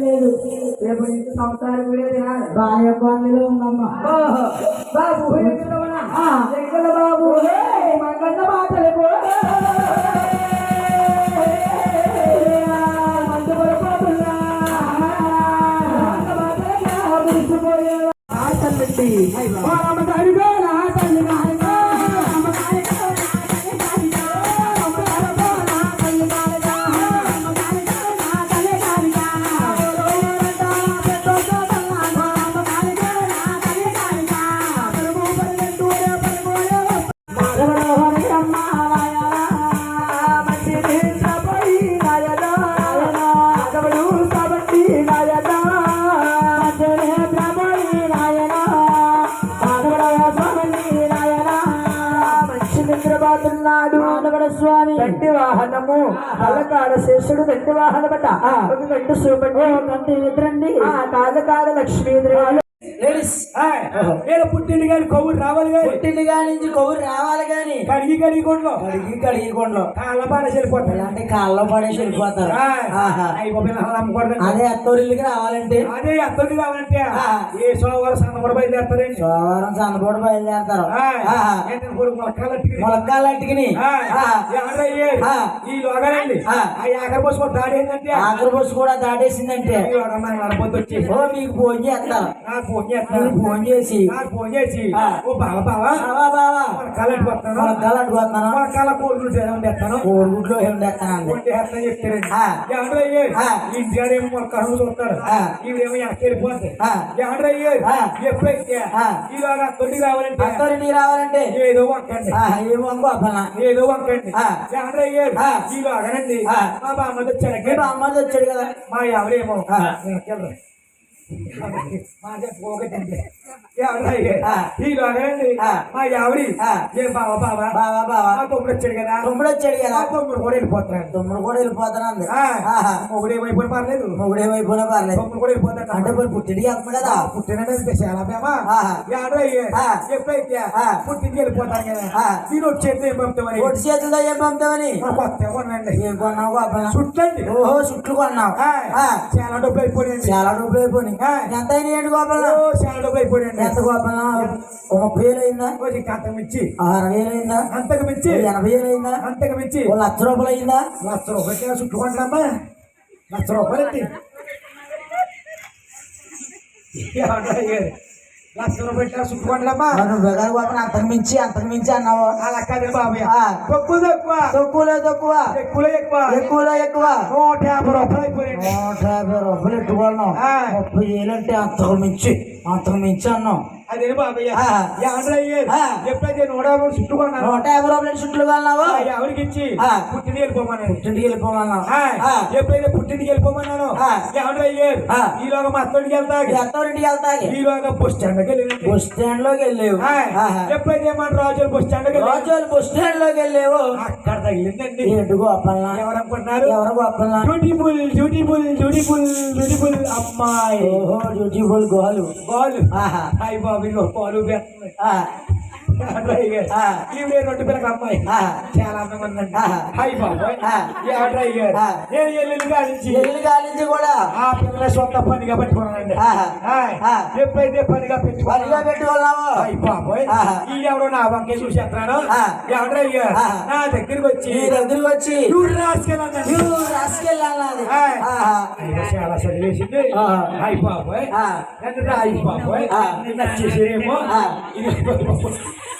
లేదు రేపు నుంచి సంవత్సరాలు కూడా తినాలి బాగా ఉందమ్మా బాబు బాబు మాటలు కళ్ళకాడ శేషుడు గట్టి వాహన బట్ట ఒక గట్టి సూపండి గంటి నిద్రండి కాళ్ళకాడ లక్ష్మీదేవి. నేను పుట్టింది కానీ కొవ్వురు రావాలి కానీ. పుట్టింది కాడి నుంచి కొవ్వురు రావాలి గాని కడిగి కడిగి కొండలో. కడిగి కడిగి కొండలో. కాళ్ళ పాడ చెల్లిపోతాయి ఇలాంటి కాళ్ళలో పడేసి వెళ్ళిపోతారు. అదే అత్తోరిల్లుకి రావాలంటే. అదే అత్తడి కావాలంటే ఆ. ఏ సోమవారం సన్నపడి బయలుదేరతారండి. సోమవారం చందపూడి బయలుదేరతారు. ఆ. ఈ లోగానండి ఆ. ఆ యాకర పోసుకో దాడి ఏంటంటే ఆఖరి బస్సు కూడా మన నడపొద్దు వచ్చేసి మీకు ఫోన్ చేస్తారు ఫోన్ మీరు చేస్తాను ఫోన్ చేసి. ఫోన్ చేసి. ఓ బావ బావా. బావా బావా. మన కాలంటి వస్తాను మొలక్కాలు అడుగుతున్నాను మన కాల కోళ్ళు తెస్తాను కోడిగుడ్లో ఏం చేస్తానండి కొంటే హెత్త చెప్తారండి మన. ఎప్పుడైతే రావాలంటే? రావాలంటే? ఏదో వంకండి. ఆ, ఏమో ఏదో వంకండి. ఆ. ఈలోగానండి. ఆ. మా బామ్మది వచ్చాడు మీ అమ్మది వచ్చాడు కదా? మా ఎవరేమో. ఆ. మా ఎవరి ఆ. ఏ బావ బావ బావా బావా తమ్ముడు వచ్చాడు కదా తమ్ముడు వచ్చాడు కదా తమ్ముడు కూడా వెళ్ళిపోతాడు తమ్ముడు కూడా. ఆహా. మొగుడు ఏమైపోయిన పర్లేదు మొగుడేమైపోయినా పర్లేదు తమ్ముడు కూడా వెళ్ళిపోతాడు అంటే పోయి పుట్టింటికి వెళ్తుంది కదా పుట్టిన చాలా ఆ. ఎప్పుడైతే ఆ. పుట్టింటికి వెళ్ళిపోతాను కదా. మీరు వచ్చేది ఏం పంపుతామని ఒట్టి చేతుల్లో ఏం పంపుతావని కొత్త కొనండి ఏం కొన్నావు చుట్టండి ఓహో చుట్లు కొన్నావు. చాలా డబ్బులు అయిపోయాయండి చాలా డబ్బులు అయిపోయినాయి. ఎంత అయినాయి ఏంటి గోపాల? ఓ, చాలా డబ్బులు అయిపోయాయండి ఎంత గోపాల? ఒక ముప్పై వేలు అయిందా? కొంచెం అంతకు మించి అరవై వేలు అయిందా? అంతకు మించి ఎనభై వేలు అయిందా? అంతకు మించి లక్ష రూపాయలు అయిందా? లక్ష రూపాయలు చుట్టుకుంటామా లక్ష రూపాయలు. లక్ష రూపాయలు అంతకు మించి అంతకు మించి అన్నావు. అలా కాదు ఆ. తక్కువ తక్కువ. తక్కువలో తక్కువ. ఎక్కువలో ఎక్కువ. ఎక్కువలో ఎక్కువ. నూట యాభై రూపాయలు అయిపోయాయండి నూట యాభై రూపాయలు. ముప్పై వేలు అంటే అంతకు మించి అంతకు మించి అన్నాం అదే బాబయ్య ఆ. యాభై అయ్యేది ఆ. ఎప్పుడైతే నూట యాభై చుట్టుకున్నాను నూట యాభై రూపాయలు చుట్లు కొన్నావు ఎవరికి ఇచ్చి? ఆ. పుట్టింటికి వెళ్ళిపోమన్నాను పుట్టింటికి వెళ్ళిపోమన్నావు. ఆ. ఆ. ఎప్పుడైతే పుట్టింటికి వెళ్ళిపోమన్నాను ఆ. ఎవరు అయ్యేది ఆ. ఈలోగా మా అత్తడికి వెళ్తాకి అత్తవారింటికి వెళ్తాకి ఈలోగా బస్ స్టాండ్కి వెళ్ళింది బస్ స్టాండ్లోకి వెళ్ళేవు. ఆహా. ఎప్పుడైతే మన రాజుల బస్ స్టాండ్కి వెళ్ళి రోజులు బస్ స్టాండ్లోకి వెళ్ళేవు. అక్కడ తగిలిందండి. ఏంటి గోపల్లా? ఎవరు అనుకుంటున్నారు? ఎవరు గోపల్లా? బ్యూటిఫుల్ బ్యూటిఫుల్ బ్యూటిఫుల్ బ్యూటిఫుల్ అమ్మాయి. ఓహో బ్యూటిఫుల్ గోలు. హాయ్ ఇగో పాలు పెడుతుంది ఆ. ఆ. ఈవిడే రెండు పిల్లల అమ్మాయి. చాలా అందంగా ఉందండి. బాబాయ్. నేను ఎల్లుండి కానించి ఎల్లు కానించి కూడా. ఆ పిల్లల సొంత పనిగా పెట్టుకున్నానండి. ఎప్పుడైతే పనిగా పనిగా పెట్టుకున్నా పెట్టుకున్నాము హాయ్ బాబాయ్. ఈ ఎవరో నా వంకే. ఏమంటారు అయ్యా. ఆ. నా దగ్గరికి వచ్చి. మీ దగ్గరికి వచ్చి. నువ్వు రాసుకెళ్ళాలి చాలా చదివేసింది. బాబాయ్. రాయి బాబాయ్.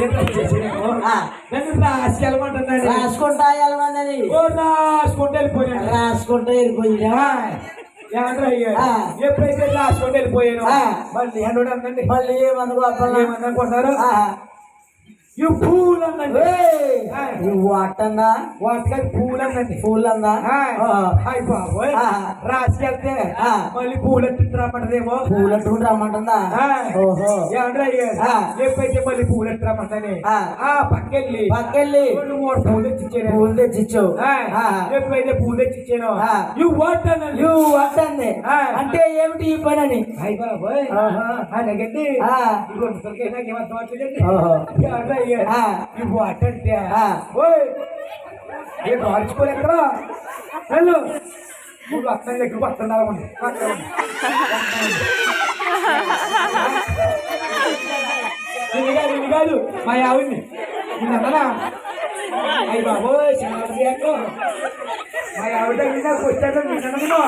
నిన్ను రాసుకెళ్ళమంటున్నాను రాసుకుంటా వెళ్ళమని ఓ రాసుకుంటూ వెళ్ళిపోయాను రాసుకుంటా ఆ. ఎప్పుడైతే రాసుకుంటూ వెళ్ళిపోయాను. మళ్ళీ అన్నాడు. అందండి మళ్ళీ ఏమనుకుంటున్నారు? అందండి ఏయ్, ఆ. నువ్వు అట్టందా వాటికి పూలు అందండి పూలు అందా హాయ్ బాబోయ్. రాసుకెళ్తే. మళ్ళీ పూలు ఎత్తుకు రమ్మంటదేమో? పూలు అట్టుకుని రమ్మంటుందా? ఓహో. అయ్యా ఆ. ఎప్పుడైతే మళ్ళీ పూలు ఎత్తు రమ్మంటని? ఆ. ఆ పక్కెళ్ళి. పక్కెళ్ళి. మూడు పూలు తెచ్చిచ్చాను పూలు తెచ్చిచ్చావు. ఆ. ఎప్పుడైతే పూలు తెచ్చిచ్చాను. యు వాట్ అన్నది నువ్వు అట్టంది ఆ. అంటే ఏమిటి ఈ పని అని హాయ్ బాబోయ్. అలాగండి నాకు ఏమర్థం అవట్లేదండి ఓహో. ఏమంటారు అయ్యా ఆ. యు వాట్ అంటే ఆ. ఓయ్ ఏ మార్చుకోలేక హలో నువ్వు అర్థం దగ్గర వస్తున్నావు కాదు కాదు మా ఆవిడ్ని నేను అన్నదా అయ్యి బాబోయ్ చిన్న మా ఆవిడ నాకు వచ్చాక కూడా.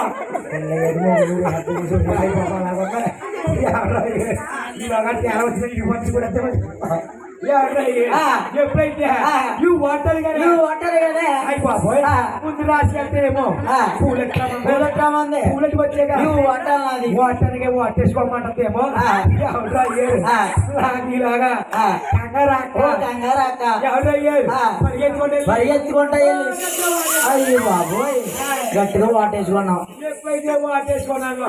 ఎప్పుడైతే ఆ. యూ వాటర్ కానీ నువ్వు అట్టరు కదా ఆ. ముందు రాసి వెళ్తే ఏమో? పూలట్రామంది పూలెట్ వచ్చాక నువ్వు ఆ. ఎవరయ్యారు ఆ. ఇలాగా ఆ. కంగారాక. ఓ కంగారు అక్క ఎవరయ్యారు పరిగెత్తుకుంటా వెళ్ళి. అయ్యి బాబోయ్. గట్టిగా వాటేసుకున్నాం ఎప్పుడైతే వాటేసుకున్నాను.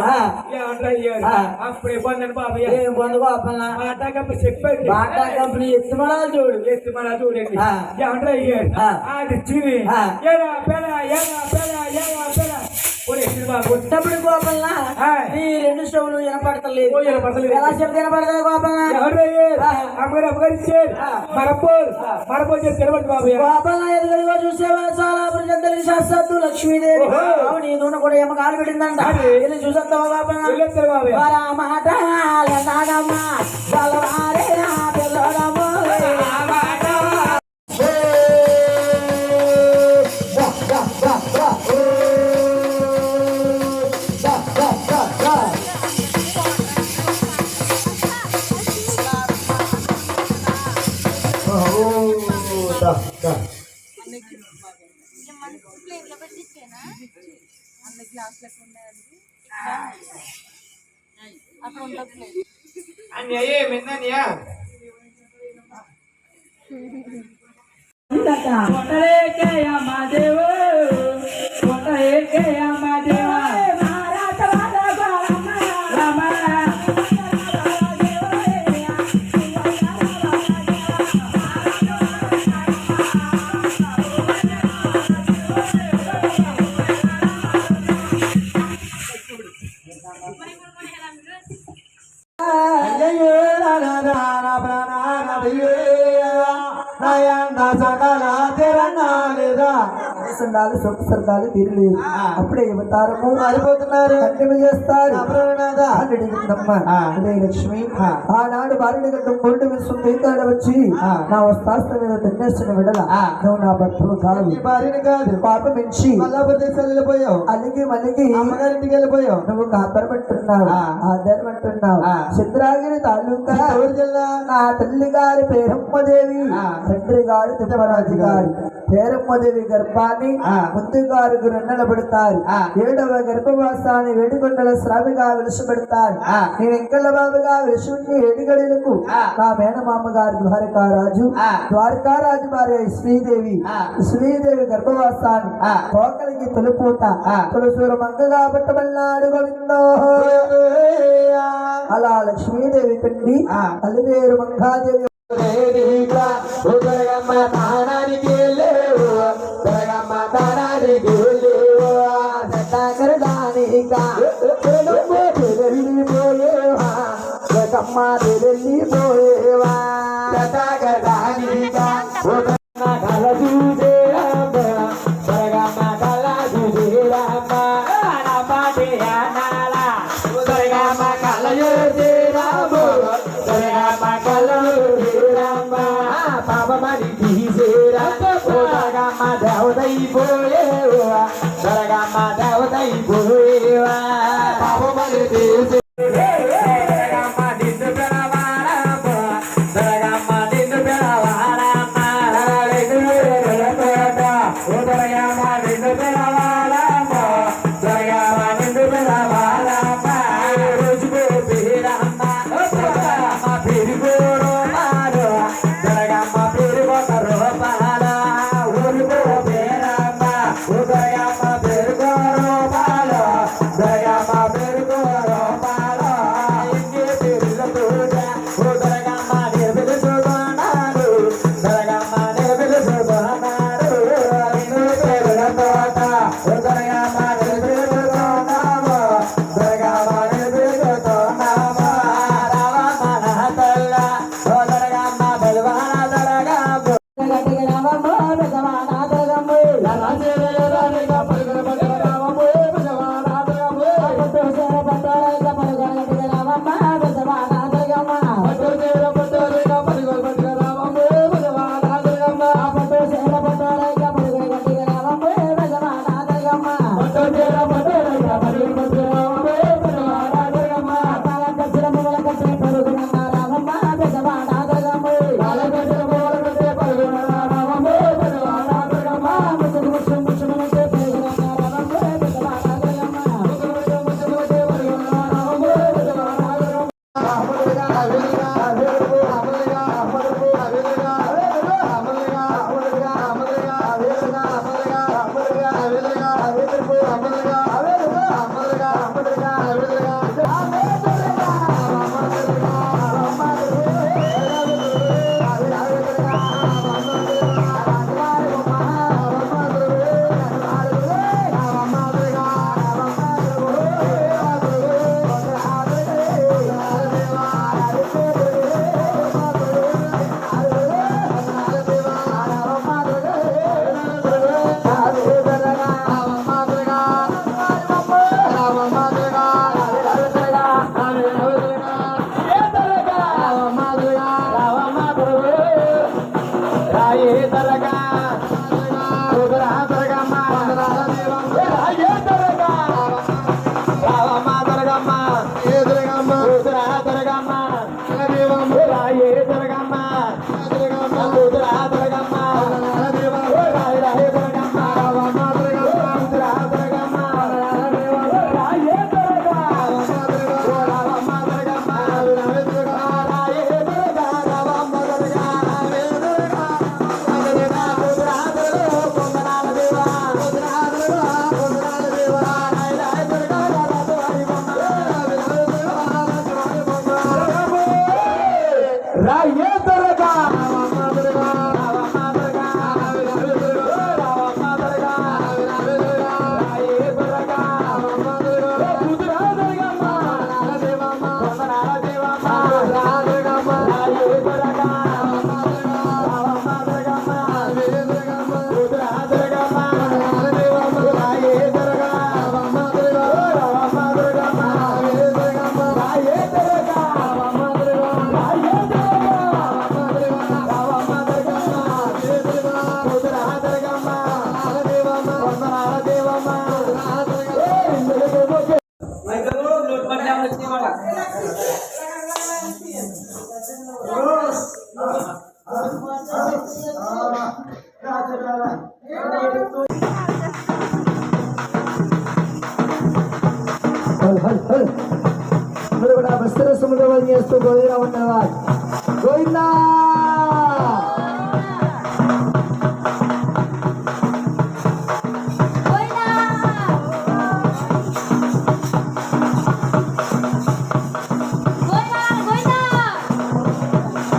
ఎవరయ్యారు ఆ. అప్పుడే పొందని బాబయ్య ఏం పొందుకో అప్పలా మాటకప్ప చెప్పండి. బాటా కంపెనీ చూడు చూడండి. అది పెడ పెడ పెడ. ఈ రెండు స్టవ్లు వినపడతలేదు. వినపడతలేదు. ఎలా చెప్తే. అమ్మగారు అమ్మగారు ఇచ్చారు. మరపోరు. మరపోరు చెప్పి ఎదుగుదిగో చూసేవా చాలా లక్ష్మీదేవి. ఓహో. అవును ఈ దూన కూడా ఏమో కాలు పెట్టిందంట. ఇది చూసేస్తావా మాట అన్ని గ్లాసులకు ఉండేది అక్కడ ఉంటుంది la la la la. సొక్కు సరదాలు తీరలేదు అప్పుడే అవతారము మారిపోతున్నారు. కట్టెలు చేస్తారు. అదే లక్ష్మి. ఆనాడు భార్య గడ్డం కొరటి విశ్వం తీర్థాడ వచ్చి నా వస్తాస్త మీద తిన్నేసిన విడల నువ్వు నా భర్తలు కాదు. భార్యని కాదు. పాప మించి మళ్ళా ప్రదేశాలు వెళ్ళిపోయావు అలిగి మలిగి అమ్మగారింటికి వెళ్ళిపోయావు. నువ్వు కాపరమంటున్నావు ఆధారమంటున్నావు చంద్రాగిరి తాలూకా జిల్లా. నా తల్లి గారి పేరమ్మదేవి. తండ్రి గారు తిమ్మరాజు గారు పేరమ్మదేవి గర్భాన్ని ముందు గారు గురెన్నెల పెడతారు ఏడవ గర్భవాసాన్ని వేడికొండల స్వామిగా విలుసపెడతారు నేను ఎంకళ్ళ బాబుగా విలుసుండి ఏడుగడులకు నా మేనమామ గారి ద్వారకారాజు ద్వారకారాజు భార్య శ్రీదేవి. శ్రీదేవి గర్భవాసాన్ని తోకలికి తొలిపూత తొలసూరు మంగగా పట్టబడినాడు గోవిందో. అలా లక్ష్మీదేవి కండి అలివేరు మంగాదేవి. వెళ్ళిపోయేవా? రాయే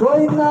గోవిందా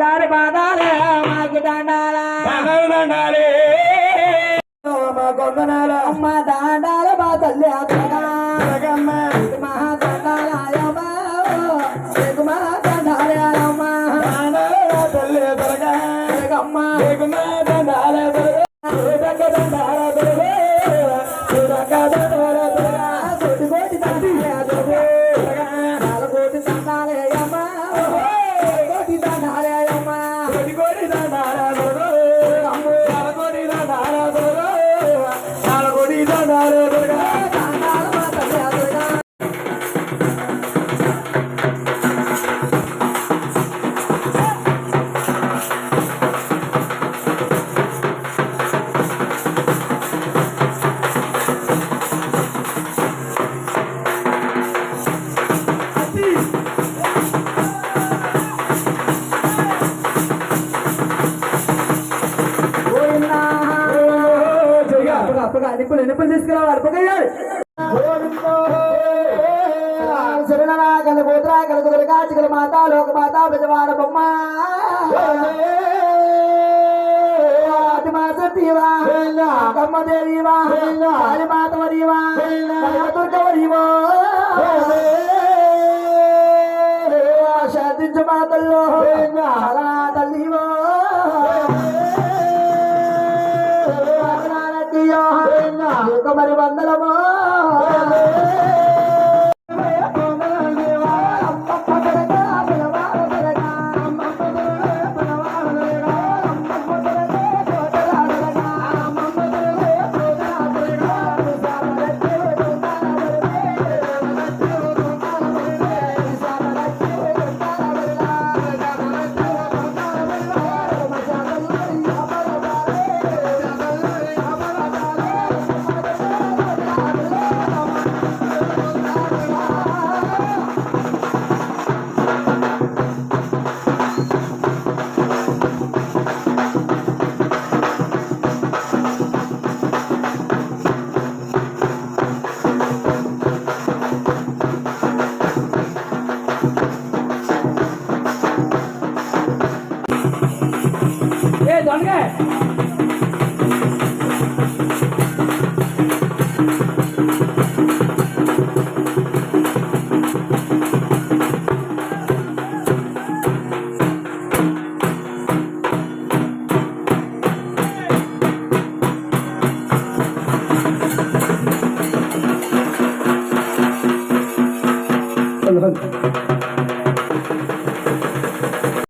గారి పాదాలే మాకు దండాలా. దండాలే. మా అమ్మ దండాల మా తల్లి అత్తగమ్మ కోటి గోత్రాగల దుర్గాచికల మాత లోక మాత బజవాడ బొమ్మ. కమ్మదేవీవా కాళీమాతవరీవా దుర్గవరీవో శాంతించు మాతల్లో. తల్లివో. మరి వందలమో.